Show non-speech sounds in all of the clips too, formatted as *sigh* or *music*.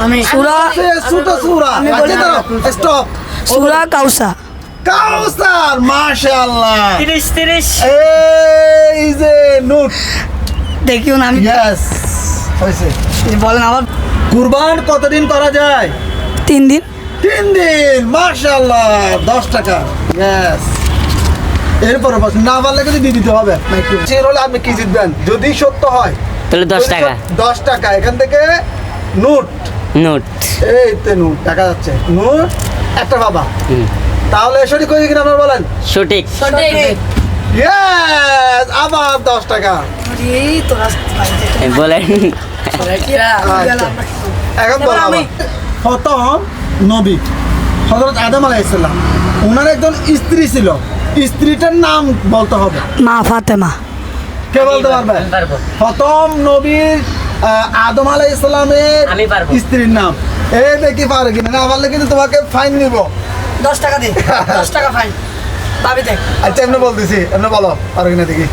আমি সুরা আমি বলি- স্টপ সুরা কাউসা। কাউসার মাশাআল্লাহ। তিরিশ তিরিশ। এই যে নোট। আমি। বলেন আবার। কুরবান কতদিন করা যায়? তিন দিন। তিন দিন মাশাআল্লাহ দশ টাকা। এরপরে বস না পারলে কিন্তু দিয়ে দিতে হবে। সে হলে আপনি কি জিতবেন? যদি সত্য হয় তাহলে দশ যদি টাকা। সত্য- দশ টাকা। এখান থেকে নোট। নোট। এই তো নোট টাকা যাচ্ছে। নোট একটা বাবা। হুম। তাহলে সঠিক হয়েছে কিনা আপনার বলেন? সঠিক। সঠিক। ইয়েস আবার দশ টাকা। বলেন। আচ্ছা। এখন বলো আমি- প্রথম নবী হজরত আদম আলাইসাল্লাম ওনার একজন স্ত্রী ছিল। স্ত্রীটার নাম বলতে হবে। মা ফাতেমা। কে বলতে পারবে। প্রথম নবীর আদম আলাই ইসলামের স্ত্রীর নাম। এ দেখি পারে কিনা? না পারলে কিন্তু তোমাকে ফাইন নিব। দশ টাকা দে *laughs* দশ টাকা ফাইন ভাবি দেখ। আচ্ছা এমনি বলতেছি। এমনি বলো পারো কিনা দেখি।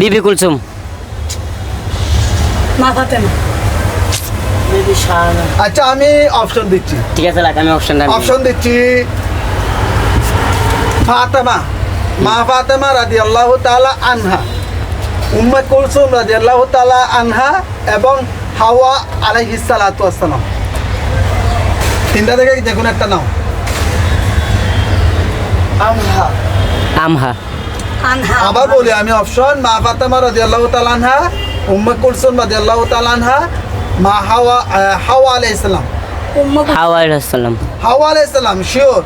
বিবি কুলসুম। মা ফাতেমা আচ্ছা আমি অপশন দিচ্ছি। ঠিক আছে লাগ আমি অপশনটা অপশন দিচ্ছি ফাতেমা। মা ফাতেমা রাদি আল্লাহ তালা আনহা। উম্মে কুলসুম রাদি আল্লাহ তালা আনহা এবং হাওয়া আলাইহিস সালাতু আসসালাম তিনটা থেকে যে কোনো একটা নাও। আমহা। আনহা। আবার বলি আমি অপশন মা ফাতেমা রাদি আল্লাহ তালা আনহা উম্মে কুলসুম রাদি আল্লাহ তালা আনহা মা হাওয়া হাওয়া আলাইহিস সালাম। উম্মু হাওয়া আসসালাম হাওয়া আলাইহিস সালাম শিওর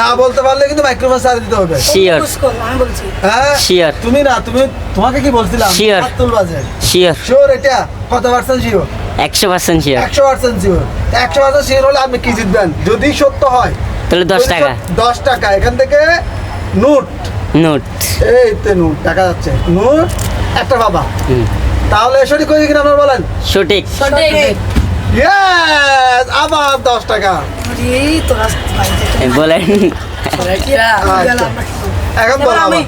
না বলতে পারলে কিন্তু মাইক্রোফোন দিতে হবে। শিওর আমি বলছি। হ্যাঁ. তুমি না তুমি তোমাকে কি বলছিলাম? শিওর শিওর এটা কত পার্সেন্ট শিওর একশো পার্সেন্ট শিওর একশো পার্সেন্ট শিওর একশো পার্সেন্ট শিওর হলে আপনি কি জিতবেন? যদি সত্য হয় তাহলে দশ টাকা। দশ টাকা। এখান থেকে নোট। নোট। এই তো নোট টাকা যাচ্ছে। নোট একটা বাবা। তাহলে সঠিক হয়েছে কিনা আপনার বলেন? সঠিক। ইয়েস আবার দশ টাকা। এই এ, বলেন। আচ্ছা। এখন এবার আমি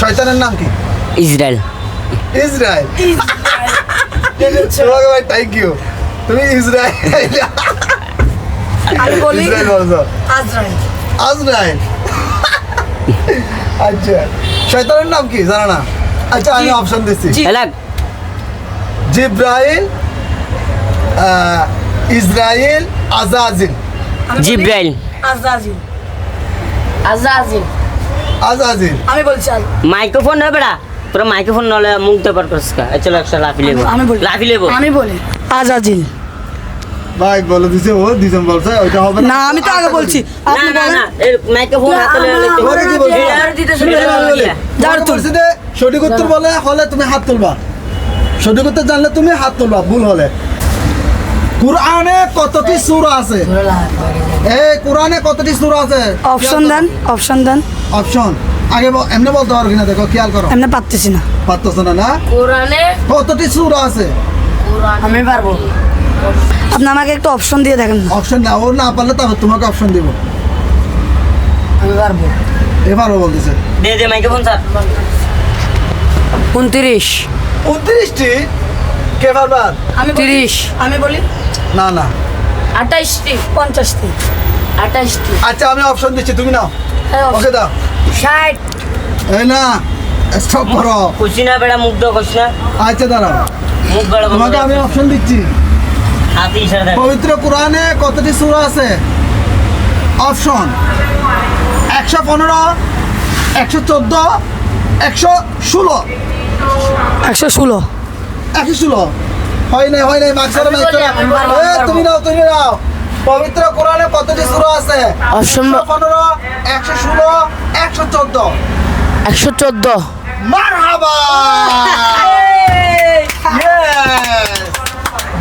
শয়তানের নাম কি? ইসরায়েল। ইসরায়েল। তোমাকে ভাই থ্যাংক ইউ তুমি ইসরায়েল। আমি বলি ইসরায়েল বলছো। আজরাইল। আজরাইল। আচ্ছা। শয়তানের নাম কি? জানো না? আচ্ছা আমি অপশন দিচ্ছি। জিব্রাইল ইসরায়েল আজাজিল জিব্রাইল। আজরাজিল আজাজিল আমি বলছি মাইক্রোফোন হবে বেড়া তোরা মাইক্রোফোন নলে মুখ তো পার করছিস কা। চলো একশো লাফি লেবো। আমি বলি। লাফি লেবো। আমি বলি আজাজিল ভাই বলে দিছে ও দুজন বলছে ওইটা হবে না। আমি তো আগে বলছি। না আপনি না বলেন। না এর মাইক্রোফোন না, হাতে আমার- তোমাকে কি বলছে? এটা আর দিতে করে বলে। যার তোমাকে তুল। বলছে যে সঠিক উত্তর বলে হলে তুমি হাত তুলবা। সঠিক উত্তর জানলে তুমি হাত তুলবা ভুল হলে। কোরআনে কতটি সূরা আছে? এই কোরআনে কতটি সূরা আছে? অপশন দেন অপশন দেন। অপশন। আগে এমনি বলতে পারো কিনা দেখো খেয়াল করো। এমনি পারতেছি না। পারতেছো না না? কোরআনে কতটি সূরা আছে? আমি পারব। আপনি আমাকে একটু অপশন দিয়ে দেখেন অপশন না ও না পারলে তবে তোমাকে অপশন দিব। আমি পারব। এবারও বলতেছে। দে দে মাইক্রোফোন স্যার উনত্রিশ। উনত্রিশটি? কে বারবার আমি তিরিশ। আমি বলি। না না। আঠাইশটি পঞ্চাশটি আঠাইশটি। আচ্ছা আমি অপশন দিচ্ছি তুমি নাও। হ্যাঁ, ওকে দাও। ষাট। এই না স্টপ করো। খুশি না বেড়া মুখ দাও না। আচ্ছা দাঁড়াও। মুখ বেড়া তোমাকে আমি অপশন দিচ্ছি। হাতে ইশারা দেয়। পবিত্র কোরআনে কতটি সূরা আছে? অপশন একশো পনেরো একশো চোদ্দ একশো ষোলো। একশো ষোলো। একশো ষোলো। হয় নাই হয় নাই মাকসারা আমি পারব, তুমি নাও তুমি নাও। পবিত্র কোরআনে কতটি সূরা আছে? ষোলো একশো চোদ্দ। একশো চোদ্দ। মারহাবা!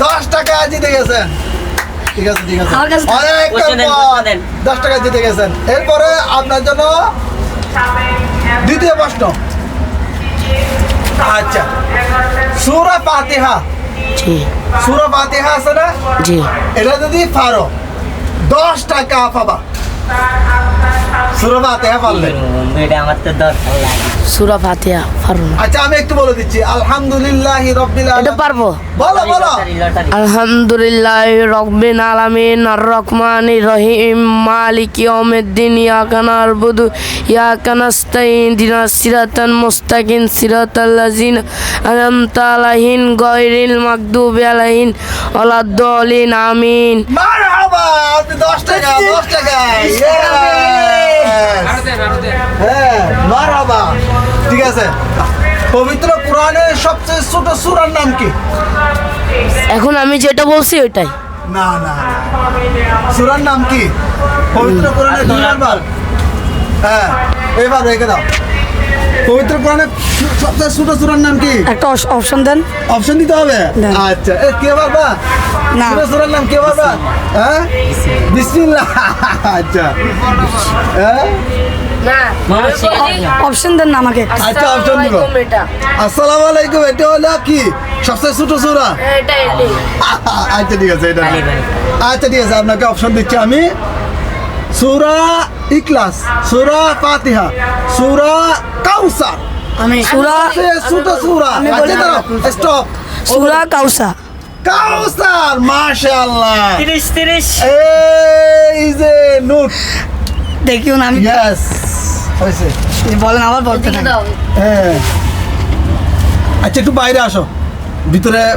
দশ টাকা জিতে গেছেন। ঠিক আছে ঠিক আছে। অনেক। দশ টাকা জিতে গেছেন। এরপরে আপনার জন্য দ্বিতীয় প্রশ্ন। আচ্ছা। সুরা ফাতিহা। জি। সুরা ফাতিহা আছে না? জি। এটা যদি পারো দশ টাকা পাবা। সুরা ফাতিহা পারলে বন্ধু এটা আমার তো দরকার লাগে। সুরা ফাতিহা পারব আচ্ছা আমি একটু বলে দিচ্ছি আলহামদুলিল্লাহ রব্বিল এটা পারব? বলো বলো। Lottery, lottery. আলামিন আর রহমান রহিম মালিক ইয়াউমিদ্দিন ইয়াকা নারবুদু ইয়াকা নাস্তাইন দিনা সিরাতান মুস্তাকিন সিরাতাল লাযিনা আনআমতা আলাইহিম গায়রিল মাগদুবি আলাইহিম ওয়ালাদ-দালিন আমিন। আপনি 10 টাকা 10 টাকা। হ্যাঁ মারহাবা ঠিক আছে। পবিত্র কোরআনের সবচেয়ে ছোট সূরার নাম কি? এখন আমি যেটা বলছি ওইটাই। না না। সুরার নাম কি? পবিত্র কোরআনের দুই নাম্বার। হ্যাঁ এবার রেখে দাও। পবিত্র কোরআনের সবচেয়ে ছোট সূরার নাম কি? একটা অপশন দেন। অপশন দিতে হবে? আচ্ছা। এ কে বাবা না। ছোট সূরার নাম কে বাবা হ্যাঁ? বিসমিল্লাহ। আচ্ছা। হ্যাঁ। অপশন দেন। না আমাকে। আচ্ছা অপশন দিব। আসসালামু আলাইকুম এটা হলো কি? সবচেয়ে ছোট সূরা? আচ্ছা ঠিক আছে এটা। আচ্ছা ঠিক আছে আপনাকে অপশন দিচ্ছি আমি। সূরা ইখলাস সূরা ফাতিহা সূরা কাউসার। আমি সুরা ছোট সূরা। আমি আচ্ছা বলি- দাঁড়াও স্টপ সুরা কাউসা কাউসার মাশাআল্লাহ। তিরিশ তিরিশ। এই যে নোট। দেখিও না আমি। ইয়েস হয়েছে। বলেন আবার বলতে দাও। হ্যাঁ। আচ্ছা একটু বাইরে আসো। ভিতরে